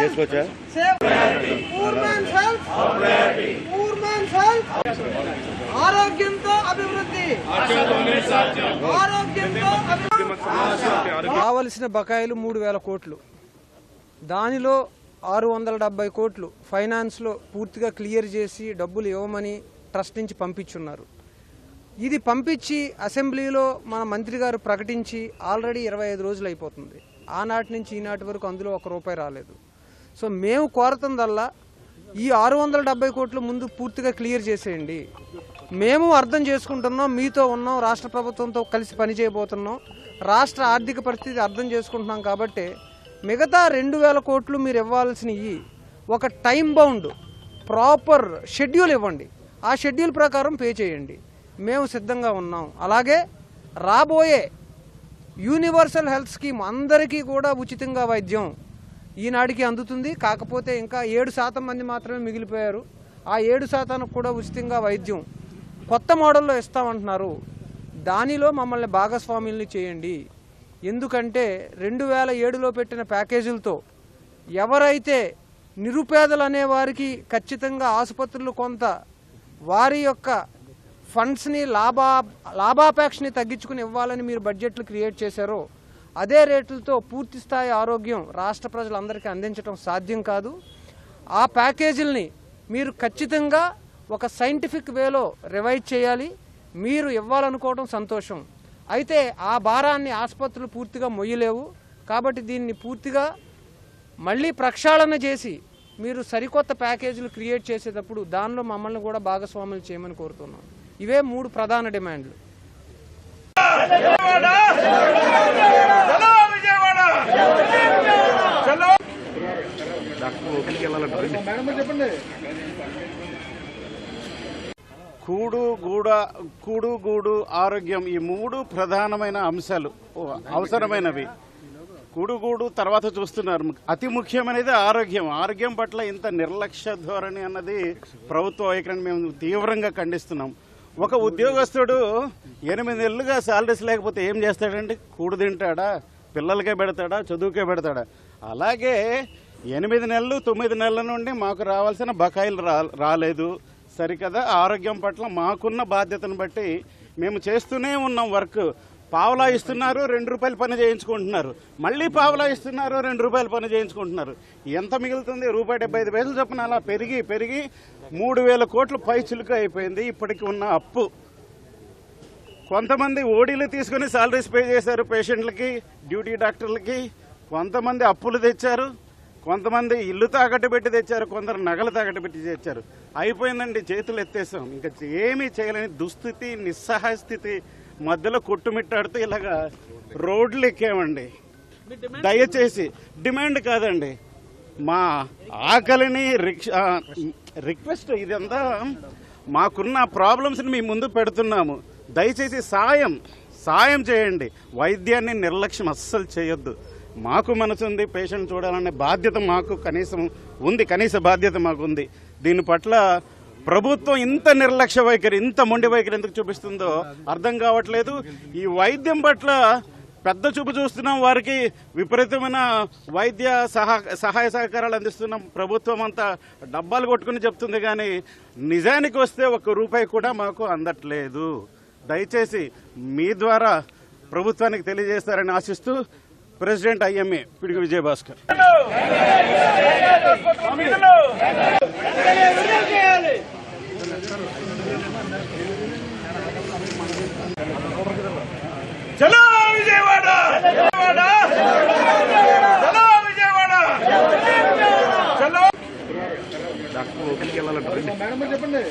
చేసుకోవచ్చా Save poor man's health. Poor man's health. ఆరోగ్యంతో అభివృద్ధి. ఆరోగ్యంతో రావలసిన బకాయిలు మూడు వేల కోట్లు. దానిలో ఆరు వందల డెబ్బై కోట్లు ఫైనాన్స్లో పూర్తిగా క్లియర్ చేసి డబ్బులు ఇవ్వమని ట్రస్ట్ నుంచి పంపించున్నారు. ఇది పంపించి అసెంబ్లీలో మన మంత్రి గారు ప్రకటించి ఆల్రెడీ ఇరవై ఐదు రోజులు అయిపోతుంది. ఆనాటి నుంచి ఈనాటి వరకు అందులో ఒక రూపాయి రాలేదు. సో మేము కోరుతుందల్లా ఈ ఆరు వందల డెబ్బై కోట్లు ముందు పూర్తిగా క్లియర్ చేసేయండి. మేము అర్థం చేసుకుంటున్నాం మీతో ఉన్నాం రాష్ట్ర ప్రభుత్వంతో కలిసి పనిచేయబోతున్నాం రాష్ట్ర ఆర్థిక పరిస్థితి అర్థం చేసుకుంటున్నాం కాబట్టి మిగతా రెండు వేల కోట్లు మీరు ఇవ్వాల్సినవి ఒక టైం బౌండ్ ప్రాపర్ షెడ్యూల్ ఇవ్వండి. ఆ షెడ్యూల్ ప్రకారం పే చేయండి. మేము సిద్ధంగా ఉన్నాం. అలాగే రాబోయే యూనివర్సల్ హెల్త్ స్కీమ్ అందరికీ కూడా ఉచితంగా వైద్యం ఈనాడికి అందుతుంది. కాకపోతే ఇంకా ఏడు శాతం మంది మాత్రమే మిగిలిపోయారు. ఆ ఏడు శాతానికి కూడా ఉచితంగా వైద్యం కొత్త మోడల్లో ఇస్తామంటున్నారు. దానిలో మమ్మల్ని భాగస్వాముల్ని చేయండి. ఎందుకంటే రెండు వేల ఏడులో పెట్టిన ప్యాకేజీలతో ఎవరైతే నిరుపేదలు అనే వారికి ఖచ్చితంగా ఆసుపత్రులు కొంత వారి యొక్క ఫండ్స్ని లాభా లాభాపేక్షని తగ్గించుకుని ఇవ్వాలని మీరు బడ్జెట్లు క్రియేట్ చేశారో అదే రేట్లతో పూర్తి స్థాయి ఆరోగ్యం రాష్ట్ర ప్రజలందరికీ అందించడం సాధ్యం కాదు. ఆ ప్యాకేజీల్ని మీరు ఖచ్చితంగా ఒక సైంటిఫిక్ వేలో రివైజ్ చేయాలి. మీరు ఇవ్వాలనుకోవడం సంతోషం. అయితే ఆ భారాన్ని ఆసుపత్రులు పూర్తిగా మొయ్యలేవు. కాబట్టి దీన్ని పూర్తిగా మళ్ళీ ప్రక్షాళన చేసి మీరు సరికొత్త ప్యాకేజీలు క్రియేట్ చేసేటప్పుడు దానిలో మమ్మల్ని కూడా భాగస్వాములు చేయమని కోరుతున్నాం. ఇవే మూడు ప్రధాన డిమాండ్లు. కూడు గూడ కూడు గూడు ఆరోగ్యం ఈ మూడు ప్రధానమైన అంశాలు. ఓ, అవసరమైనవి. కూడుగూడు తర్వాత చూస్తున్నారు. అతి ముఖ్యమైనది ఆరోగ్యం. ఆరోగ్యం పట్ల ఇంత నిర్లక్ష్య ధోరణి అన్నది ప్రభుత్వ వైఖరిని మేము తీవ్రంగా ఖండిస్తున్నాం. ఒక ఉద్యోగస్తుడు ఎనిమిది నెలలుగా శాలరీస్ లేకపోతే ఏం చేస్తాడండి? కూడు తింటాడా? పిల్లలకే పెడతాడా? చదువుకే పెడతాడా? అలాగే ఎనిమిది నెలలు తొమ్మిది నెలల నుండి మాకు రావాల్సిన బకాయిలు రా రాలేదు. సరికదా? ఆరోగ్యం పట్ల మాకున్న బాధ్యతను బట్టి మేము చేస్తూనే ఉన్నాం వర్క్. పావలా ఇస్తున్నారు రెండు రూపాయలు పని చేయించుకుంటున్నారు. మళ్ళీ పావలా ఇస్తున్నారు రెండు రూపాయలు పని చేయించుకుంటున్నారు. ఎంత మిగులుతుంది? రూపాయి డెబ్బై ఐదు పైసలు చొప్పున అలా పెరిగి పెరిగి మూడు వేల కోట్లు పై చిలుక అయిపోయింది. ఇప్పటికి ఉన్న అప్పు. కొంతమంది ఓడీలు తీసుకుని సాలరీస్ పే చేశారు పేషెంట్లకి డ్యూటీ డాక్టర్లకి. కొంతమంది అప్పులు తెచ్చారు. కొంతమంది ఇల్లు తాకట్టు పెట్టి తెచ్చారు. కొందరు నగలు తాకట్టు పెట్టి తెచ్చారు. అయిపోయిందండి చేతులు ఎత్తేసాం. ఇంకా ఏమీ చేయలేని దుస్థితి నిస్సహాయ స్థితి. మధ్యలో కొట్టుమిట్టాడుతూ ఇలాగా రోడ్లు ఎక్కామండి. దయచేసి డిమాండ్ కాదండి. మా ఆకలిని రిక్షా రిక్వెస్ట్ ఇదంతా మాకున్న ప్రాబ్లమ్స్ని మీ ముందు పెడుతున్నాము. దయచేసి సాయం సాయం చేయండి. వైద్యాన్ని నిర్లక్ష్యం అస్సలు చేయొద్దు. మాకు మనసు ఉంది పేషెంట్ చూడాలనే బాధ్యత మాకు కనీసం ఉంది కనీస బాధ్యత మాకు ఉంది దీని పట్ల ప్రభుత్వం ఇంత నిర్లక్ష్య వైఖరి ఇంత మొండి వైఖరి ఎందుకు చూపిస్తుందో అర్థం కావట్లేదు. ఈ వైద్యం పట్ల పెద్ద చూపు చూస్తున్నాం వారికి. విపరీతమైన వైద్య సహా సహాయ సహకారాలు అందిస్తున్నాం. ప్రభుత్వం అంతా డబ్బాలు కొట్టుకుని చెప్తుంది కానీ నిజానికి వస్తే ఒక్క రూపాయి కూడా మాకు అందట్లేదు. దయచేసి మీ ద్వారా ప్రభుత్వానికి తెలియజేస్తారని ఆశిస్తూ ప్రెసిడెంట్ ఐఎంఏ పిడికి విజయభాస్కర్. చెప్పండి.